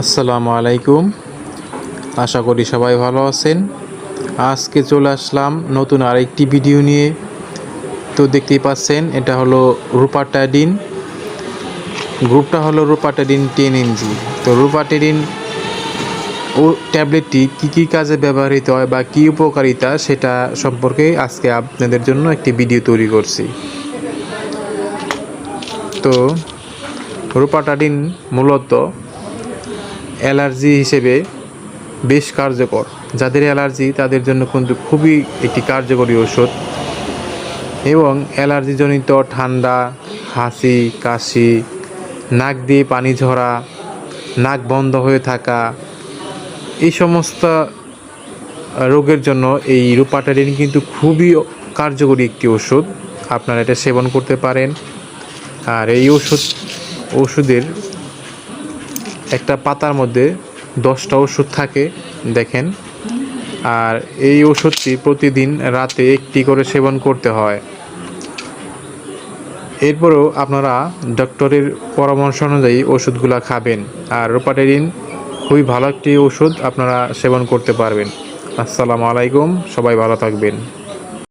আসসালামু আলাইকুম। আশা করি সবাই ভালো আছেন। আজকে চলে আসলাম নতুন আরেকটি ভিডিও নিয়ে। তো দেখতেই পাচ্ছেন, এটা হলো রূপাটাডিন গ্রুপটা হলো রূপাটাডিন টেন এনজি। তো রূপাটাডিন ও ট্যাবলেটটি কী কী কাজে ব্যবহৃত হয় বা কী উপকারিতা সেটা সম্পর্কে আজকে আপনাদের জন্য একটি ভিডিও তৈরি করছি। তো রূপাটাডিন মূলত অ্যালার্জি হিসেবে বেশ কার্যকর। যাদের অ্যালার্জি, তাদের জন্য কিন্তু খুবই একটি কার্যকরী ওষুধ এবং অ্যালার্জিজনিত ঠান্ডা, হাসি, কাশি, নাক দিয়ে পানি ঝরা, নাক বন্ধ হয়ে থাকা, এই সমস্ত রোগের জন্য এই রূপাটারিন কিন্তু খুবই কার্যকরী একটি ওষুধ আপনারা এটা সেবন করতে পারেন। আর এই ওষুধ ওষুধের একটা পাতার মধ্যে দশটা ওষুধ থাকে, দেখেন। আর এই ওষুধটি প্রতিদিন রাতে একটি করে সেবন করতে হয়। এরপরেও আপনারা ডক্টরের পরামর্শ অনুযায়ী ওষুধগুলো খাবেন। আর রোপাটেরিন খুবই ভালো একটি ওষুধ আপনারা সেবন করতে পারবেন। আসসালামু আলাইকুম, সবাই ভালো থাকবেন।